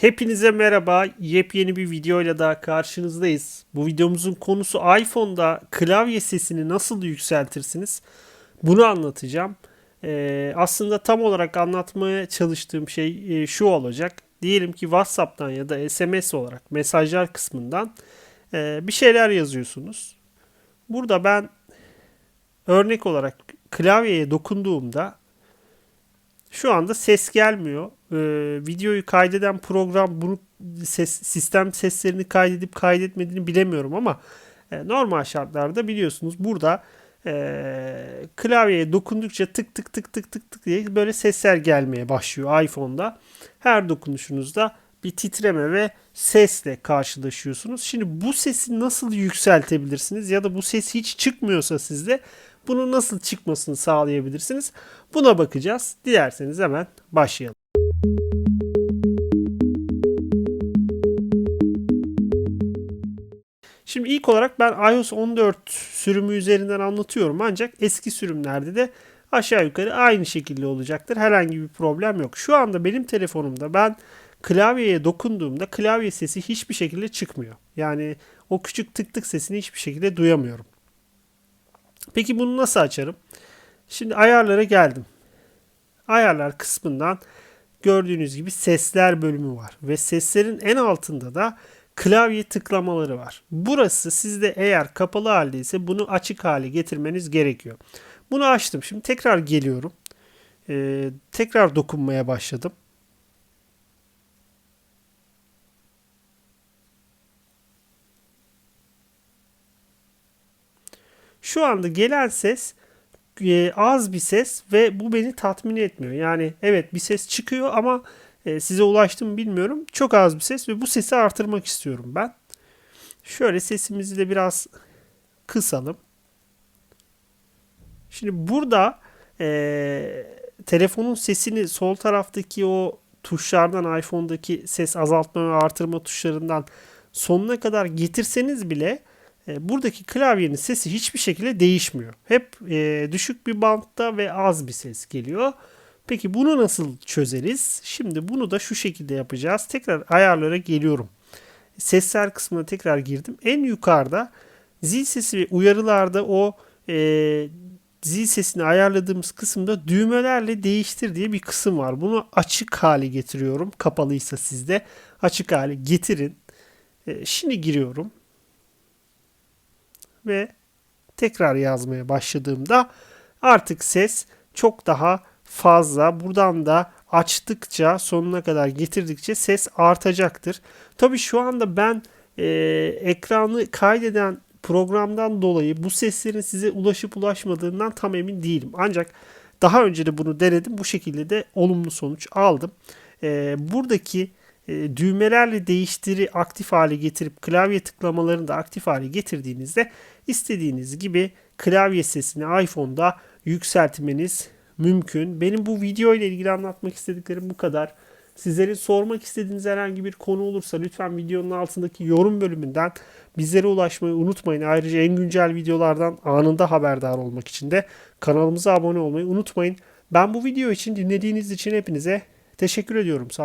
Hepinize merhaba. Yepyeni bir videoyla daha karşınızdayız. Bu videomuzun konusu iPhone'da klavye sesini nasıl yükseltirsiniz? Bunu anlatacağım. Ee, aslında tam olarak anlatmaya çalıştığım şey e, şu olacak. Diyelim ki WhatsApp'tan ya da SMS olarak mesajlar kısmından e, bir şeyler yazıyorsunuz. Burada ben örnek olarak klavyeye dokunduğumda şu anda ses gelmiyor. Ee, videoyu kaydeden program bunu ses, sistem seslerini kaydedip kaydetmediğini bilemiyorum ama e, normal şartlarda biliyorsunuz burada e, klavyeye dokundukça tık tık tık tık tık tık diye böyle sesler gelmeye başlıyor iPhone'da. Her dokunuşunuzda bir titreme ve sesle karşılaşıyorsunuz. Şimdi bu sesi nasıl yükseltebilirsiniz ya da bu ses hiç çıkmıyorsa sizde bunu nasıl çıkmasını sağlayabilirsiniz? Buna bakacağız. Dilerseniz hemen başlayalım. Şimdi ilk olarak ben iOS 14 sürümü üzerinden anlatıyorum ancak eski sürümlerde de aşağı yukarı aynı şekilde olacaktır. Herhangi bir problem yok. Şu anda benim telefonumda ben klavyeye dokunduğumda klavye sesi hiçbir şekilde çıkmıyor. Yani o küçük tık tık sesini hiçbir şekilde duyamıyorum. Peki bunu nasıl açarım? Şimdi ayarlara geldim. Ayarlar kısmından gördüğünüz gibi sesler bölümü var ve seslerin en altında da klavye tıklamaları var. Burası sizde eğer kapalı haldeyse bunu açık hale getirmeniz gerekiyor. Bunu açtım. Şimdi tekrar geliyorum. Ee, tekrar dokunmaya başladım. Şu anda gelen ses e, az bir ses ve bu beni tatmin etmiyor. Yani evet bir ses çıkıyor ama e, size ulaştı mı bilmiyorum. Çok az bir ses ve bu sesi artırmak istiyorum ben. Şöyle sesimizi de biraz kısalım. Şimdi burada e, telefonun sesini sol taraftaki o tuşlardan iPhone'daki ses azaltma ve artırma tuşlarından sonuna kadar getirseniz bile e, buradaki klavyenin sesi hiçbir şekilde değişmiyor. Hep e, düşük bir bantta ve az bir ses geliyor. Peki bunu nasıl çözeriz? Şimdi bunu da şu şekilde yapacağız. Tekrar ayarlara geliyorum. Sesler kısmına tekrar girdim. En yukarıda zil sesi ve uyarılarda o e, zil sesini ayarladığımız kısımda düğmelerle değiştir diye bir kısım var. Bunu açık hale getiriyorum. Kapalıysa sizde açık hale getirin. E, şimdi giriyorum ve tekrar yazmaya başladığımda artık ses çok daha fazla. Buradan da açtıkça sonuna kadar getirdikçe ses artacaktır. Tabii şu anda ben e, ekranı kaydeden programdan dolayı bu seslerin size ulaşıp ulaşmadığından tam emin değilim. Ancak daha önce de bunu denedim. Bu şekilde de olumlu sonuç aldım. E, buradaki e, düğmelerle değiştiri aktif hale getirip klavye tıklamalarını da aktif hale getirdiğinizde istediğiniz gibi klavye sesini iPhone'da yükseltmeniz mümkün. Benim bu video ile ilgili anlatmak istediklerim bu kadar. Sizlerin sormak istediğiniz herhangi bir konu olursa lütfen videonun altındaki yorum bölümünden bizlere ulaşmayı unutmayın. Ayrıca en güncel videolardan anında haberdar olmak için de kanalımıza abone olmayı unutmayın. Ben bu video için dinlediğiniz için hepinize teşekkür ediyorum. Sağ olun.